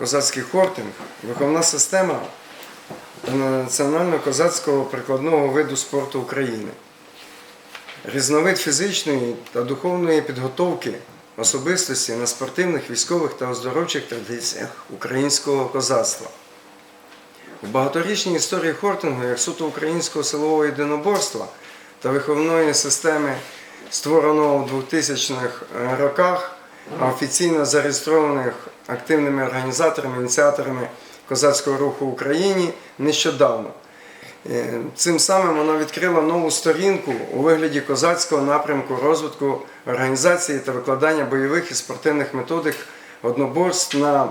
козацький хортинг виховна система національного козацького прикладного виду спорту України. Різновид фізичної та духовної підготовки особистості на спортивних, військових та оздоровчих традиціях українського козацтва. В багаторічній історії хортингу, як суто українського силового єдиноборства та виховної системи, створеного в 2000-х роках, офіційно зареєстрованих активними організаторами, ініціаторами козацького руху в Україні нещодавно. Е, Цим самим вона відкрила нову сторінку у вигляді козацького напрямку розвитку організації та викладання бойових і спортивних методик одноборств на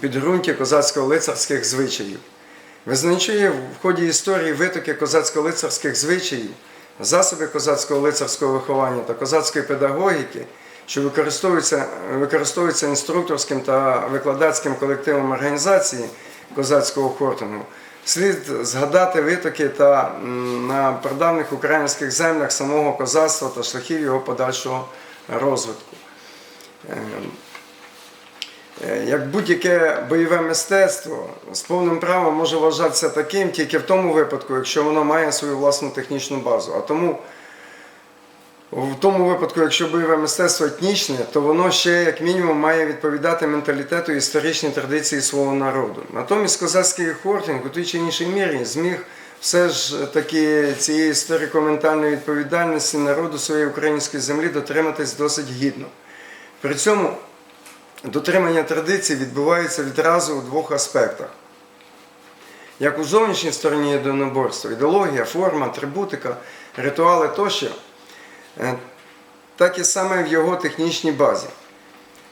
підґрунті козацько-лицарських звичаїв. Визначує в ході історії витоки козацько-лицарських звичаїв, засоби козацького лицарського виховання та козацької педагогіки, що використовуються, використовуються інструкторським та викладацьким колективом організації козацького хортингу, слід згадати витоки та на прадавніх українських землях самого козацтва та шляхів його подальшого розвитку. Е, Е, Як будь-яке бойове мистецтво з повним правом може вважатися таким тільки в тому випадку, якщо воно має свою власну технічну базу. А тому в тому випадку, якщо бойове мистецтво етнічне, то воно ще як мінімум має відповідати менталітету і історичній традиції свого народу. Натомість козацький хортинг у тій чи іншій мірі зміг все ж таки цієї історико-ментальної відповідальності народу своєї української землі дотриматись досить гідно. При цьому дотримання традицій відбувається відразу у двох аспектах. Як у зовнішній стороні єдиноборства, ідеологія, форма, атрибутика, ритуали тощо, так і саме в його технічній базі.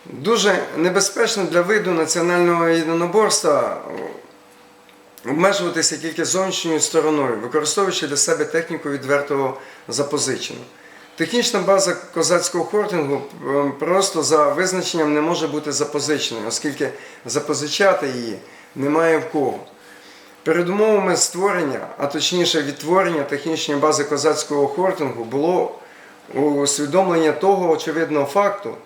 Дуже небезпечно для виду національного єдиноборства обмежуватися тільки зовнішньою стороною, використовуючи для себе техніку відвертого запозичення. Технічна база козацького хортингу е, просто за визначенням не може бути запозиченою, оскільки запозичати її немає в кого. Передумовами створення, а точніше відтворення технічної бази козацького хортингу було усвідомлення того очевидного факту,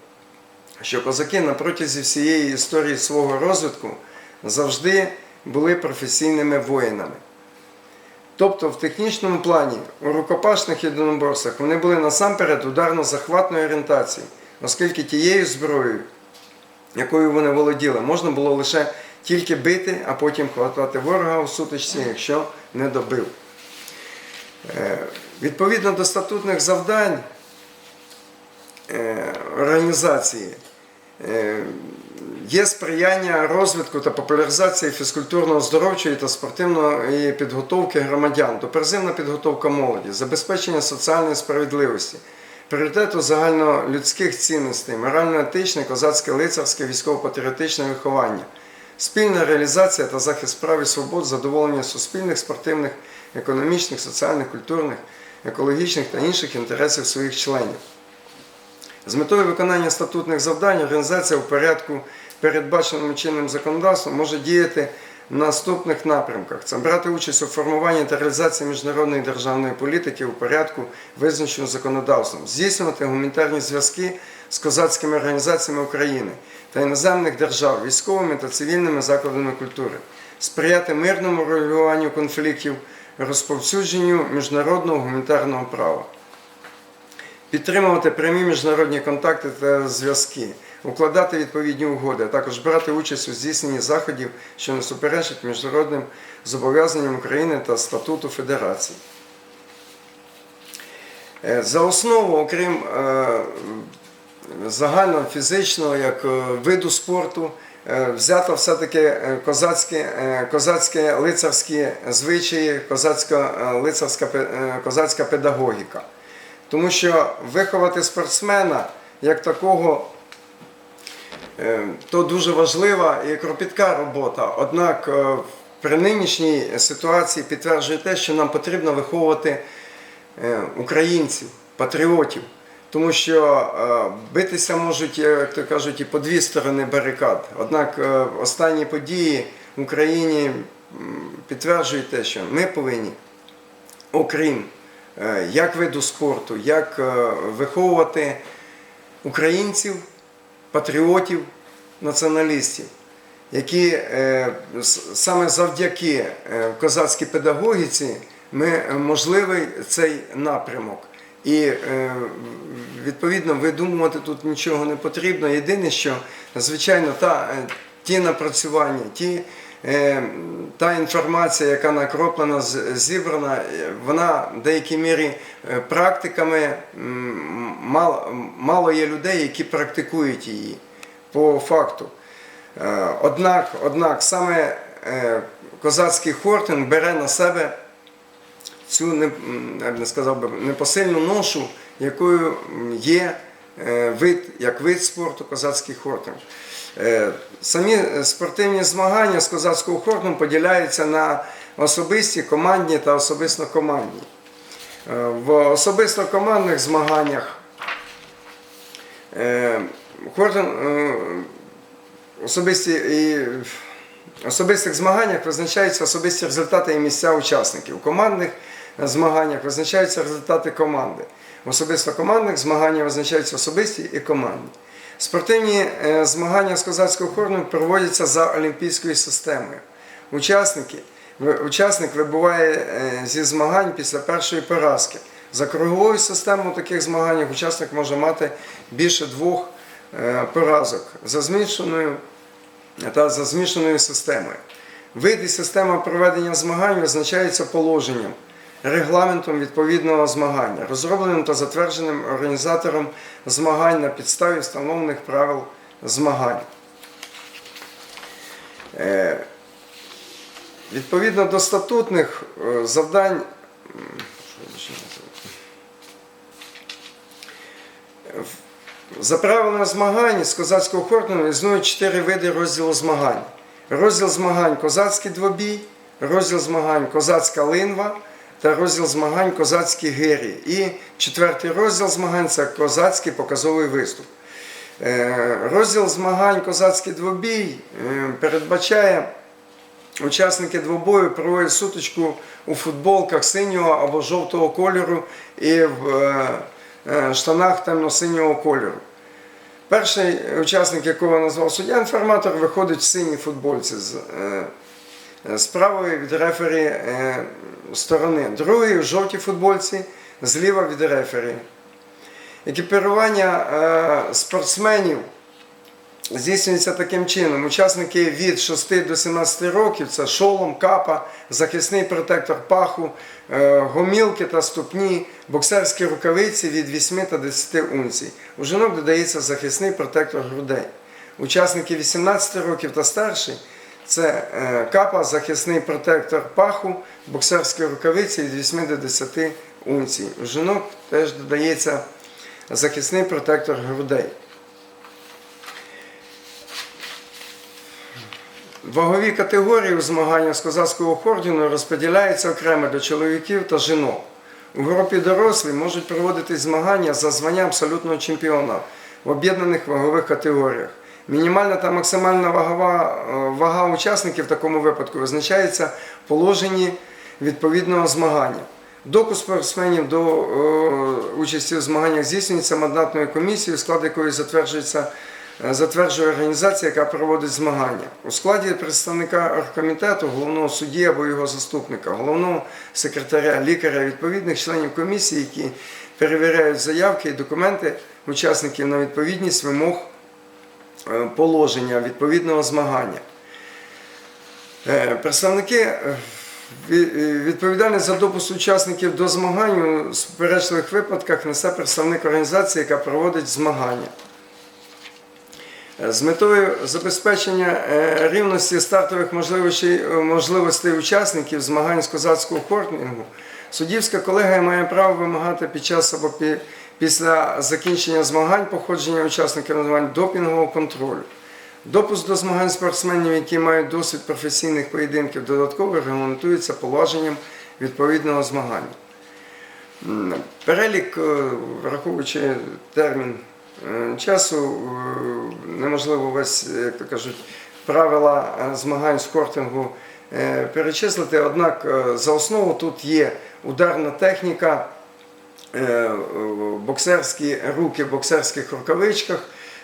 що козаки на протязі всієї історії свого розвитку завжди були професійними воїнами. Тобто в технічному плані у рукопашних єдиноборствах вони були насамперед ударно-захватної орієнтації, оскільки тією зброєю, якою вони володіли, можна було лише тільки бити, а потім хватати ворога у сутичці, якщо не добив. Відповідно до статутних завдань е, організації е, є сприяння розвитку та популяризації фізкультурно-оздоровчої та спортивної підготовки громадян, доперзивна підготовка молоді, забезпечення соціальної справедливості, пріоритету загальнолюдських цінностей, морально-етичне, козацьке лицарське, військово-патріотичне виховання, спільна реалізація та захист прав і свобод, задоволення суспільних, спортивних, економічних, соціальних, культурних, екологічних та інших інтересів своїх членів. З метою виконання статутних завдань організація в порядку, передбаченому чинним законодавством, може діяти на наступних напрямках: це брати участь у формуванні та реалізації міжнародної державної політики у порядку, визначеному законодавством, здійснювати гуманітарні зв'язки з козацькими організаціями України та іноземних держав, військовими та цивільними закладами культури, сприяти мирному регулюванню конфліктів, розповсюдженню міжнародного гуманітарного права підтримувати прямі міжнародні контакти та зв'язки, укладати відповідні угоди, а також брати участь у здійсненні заходів, що не суперечать міжнародним зобов'язанням України та статуту Федерації. Е, За основу, окрім е, загального фізичного як е, виду спорту, взято все-таки е, козацьке, е, лицарські звичаї, козацька, е, лицарська, е, козацька педагогіка. Тому що виховати спортсмена як такого е, то дуже важлива і кропітка робота. Однак е, при нинішній ситуації підтверджує те, що нам потрібно виховувати е, українців, патріотів. Тому що е, битися можуть, як то кажуть, і по дві сторони барикад. Однак е, останні події в Україні підтверджують те, що ми повинні, окрім е, як виду спорту, як е, виховувати українців, патріотів, націоналістів, які е, саме завдяки е, козацькій педагогіці ми е, можливий цей напрямок. І е, відповідно видумувати тут нічого не потрібно. Єдине, що звичайно, та, е, ті напрацювання, ті, е, та інформація, яка накроплена, зібрана, вона в деякій мірі практиками мало, мало є людей, які практикують її по факту. Однак, однак саме козацький хортинг бере на себе цю не, я сказав би непосильну ношу, якою є е, вид, як вид спорту козацький хортинг. Е, Самі спортивні змагання з козацького хортингу поділяються на особисті, командні та особисто командні. Е, В особисто командних змаганнях хортинг, особисті і особистих змаганнях визначаються особисті результати і місця учасників. Командних змаганнях визначаються результати команди. Особисто командних змаганнях визначаються особисті і командні. Спортивні е, змагання з козацького хорну проводяться за олімпійською системою. Учасники, учасник вибуває е, зі змагань після першої поразки. За круговою системою таких змагань учасник може мати більше двох е, поразок за змішаною та за змішаною системою. Вид і система проведення змагань визначаються положенням, регламентом відповідного змагання, розробленим та затвердженим організатором змагань на підставі встановлених правил змагань. Е, Відповідно до статутних е, завдань. За правилами змагань з козацького хортингу існують чотири види розділу змагань. Розділ змагань козацький двобій, розділ змагань козацька линва та розділ змагань козацькі гирі. І четвертий розділ змагань це козацький показовий виступ. Е, Розділ змагань козацький двобій е, передбачає Учасники двобою проводять сутичку у футболках синього або жовтого кольору і в е, штанах темно-синього кольору. Перший учасник, якого назвав суддя-інформатор, виходить в синій футбольці з, з правої від рефері е, сторони. Другий в жовтій футбольці зліва від рефері. Екіпірування е, спортсменів здійснюється таким чином. Учасники від 6 до 17 років це шолом, капа, захисний протектор паху, е, гомілки та ступні, боксерські рукавиці від 8 та 10 унцій. У жінок додається захисний протектор грудей. Учасники 18 років та старші це е, капа, захисний протектор паху, боксерські рукавиці від 8 до 10 унцій. У жінок теж додається захисний протектор грудей. Вагові категорії у змаганнях з козацького хордіну розподіляються окремо для чоловіків та жінок. У групі дорослі можуть проводити змагання за званням абсолютного чемпіона в об'єднаних вагових категоріях. Мінімальна та максимальна вагова, е, вага учасників в такому випадку визначається в положенні відповідного змагання. Допуск спортсменів до е, участі в змаганнях здійснюється мандатною комісією, склад якої затверджується е, затверджує організація, яка проводить змагання. У складі представника оргкомітету, головного судді або його заступника, головного секретаря, лікаря, відповідних членів комісії, які перевіряють заявки і документи учасників на відповідність вимог положення відповідного змагання. Е, Представники е, ві- е, відповідальність за допуск учасників до змагань у суперечливих випадках несе представник організації, яка проводить змагання. З метою забезпечення е, рівності стартових можливостей, учасників змагань з козацького хортингу, суддівська колегія має право вимагати під час або пі- після закінчення змагань походження учасників змагань допінгового контролю. Допуск до змагань спортсменів, які мають досвід професійних поєдинків, додатково регламентується положенням відповідного змагання. Перелік, е, враховуючи термін е, часу, е, неможливо весь, як то кажуть, правила змагань з хортингу е, перечислити. Однак за основу тут є ударна техніка, боксерські руки в боксерських рукавичках,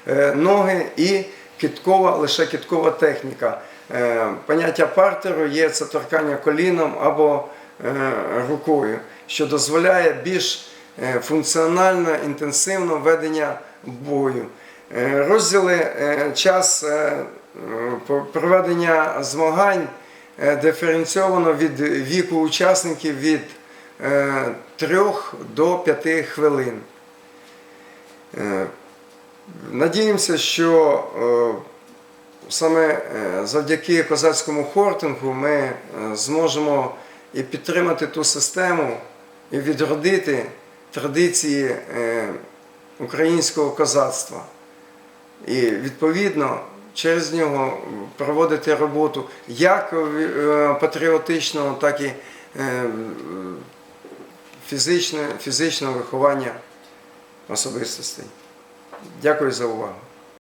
е, ноги і киткова, лише киткова техніка. Е, Поняття партеру є це торкання коліном або е, рукою, що дозволяє більш е, функціонально, інтенсивно ведення бою. Е, Розділи е, час е, е, проведення змагань е, диференційовано від віку учасників від 3 до 5 хвилин. Е, Надіємося, що е, саме е, завдяки козацькому хортингу ми е, зможемо і підтримати ту систему, і відродити традиції е, українського козацтва. І відповідно через нього проводити роботу як е, патріотичного, так і е, фізичне, фізичного виховання особистостей. Дякую за увагу.